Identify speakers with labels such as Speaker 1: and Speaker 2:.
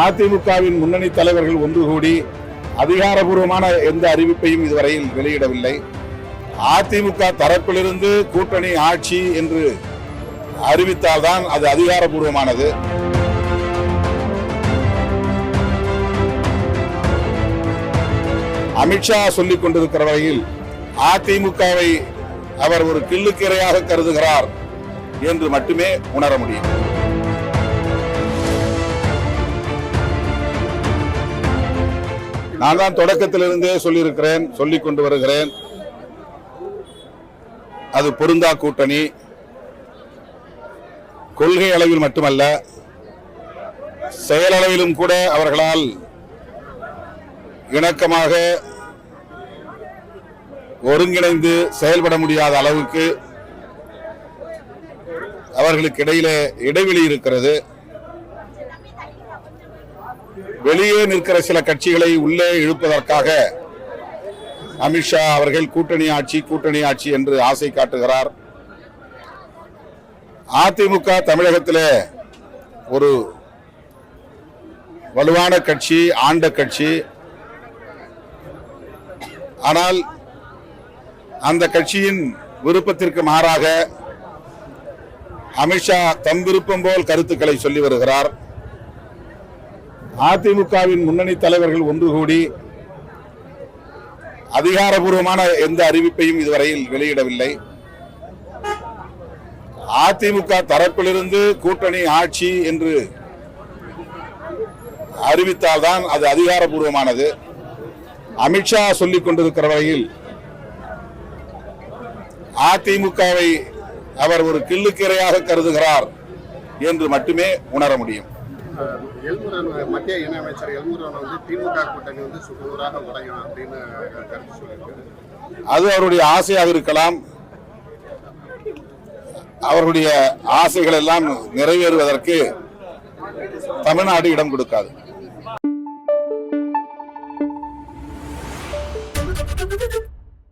Speaker 1: அதிமுகவின் முன்னணி தலைவர்கள் ஒன்று கூடி அதிகாரபூர்வமான எந்த அறிவிப்பையும் இதுவரையில் வெளியிடவில்லை. அதிமுக தரப்பிலிருந்து கூட்டணி ஆட்சி என்று அறிவித்தால்தான் அது அதிகாரபூர்வமானது. அமித்ஷா சொல்லிக் கொண்டிருக்கிற வகையில் அதிமுகவை அவர் ஒரு கிள்ளுக்கிரையாக கருதுகிறார் என்று மட்டுமே உணர முடியும். நான் தான் தொடக்கத்திலிருந்தே சொல்லியிருக்கிறேன் சொல்லிக் கொண்டு வருகிறேன். அது பொருந்தா கூட்டணி. கொள்கை அளவில் மட்டுமல்ல செயலளவிலும் கூட அவர்களால் இணக்கமாக ஒருங்கிணைந்து செயல்பட முடியாத அளவுக்கு அவர்களுக்கு இடையிலே இடைவெளி இருக்கிறது. வெளியே நிற்கிற சில கட்சிகளை உள்ளே இழுப்பதற்காக அமித்ஷா அவர்கள் கூட்டணி ஆட்சி கூட்டணி ஆட்சி என்று ஆசை காட்டுகிறார். அதிமுக தமிழகத்திலே ஒரு வலுவான கட்சி ஆண்ட கட்சி. ஆனால் அந்த கட்சியின் விருப்பத்திற்கு மாறாக அமித்ஷா தம் விருப்பம் போல் கருத்துக்களை சொல்லி வருகிறார். அதிமுகவின் முன்னணி தலைவர்கள் ஒன்று கூடி அதிகாரபூர்வமான எந்த அறிவிப்பையும் இதுவரையில் வெளியிடவில்லை. அதிமுக தரப்பிலிருந்து கூட்டணி ஆட்சி என்று அறிவித்தால்தான் அது அதிகாரபூர்வமானது. அமித்ஷா சொல்லிக் கொண்டிருக்கிற வகையில் அதிமுகவை அவர் ஒரு கிள்ளுக்கிரையாக கருதுகிறார் என்று மட்டுமே உணர முடியும்.
Speaker 2: எல்முருகன் மத்திய இணையமைச்சர் எல்முருகன் வந்து திமுக கூட்டணி வந்து சுக்குநூறாக உடையும் அப்படின்னு கருத்து சொல்லியிருக்காரு
Speaker 1: அது அவருடைய ஆசையாக இருக்கலாம் அவருடைய ஆசைகள் எல்லாம் நிறைவேறுவதற்கு தமிழ்நாடு இடம் கொடுக்காது
Speaker 3: Thank you.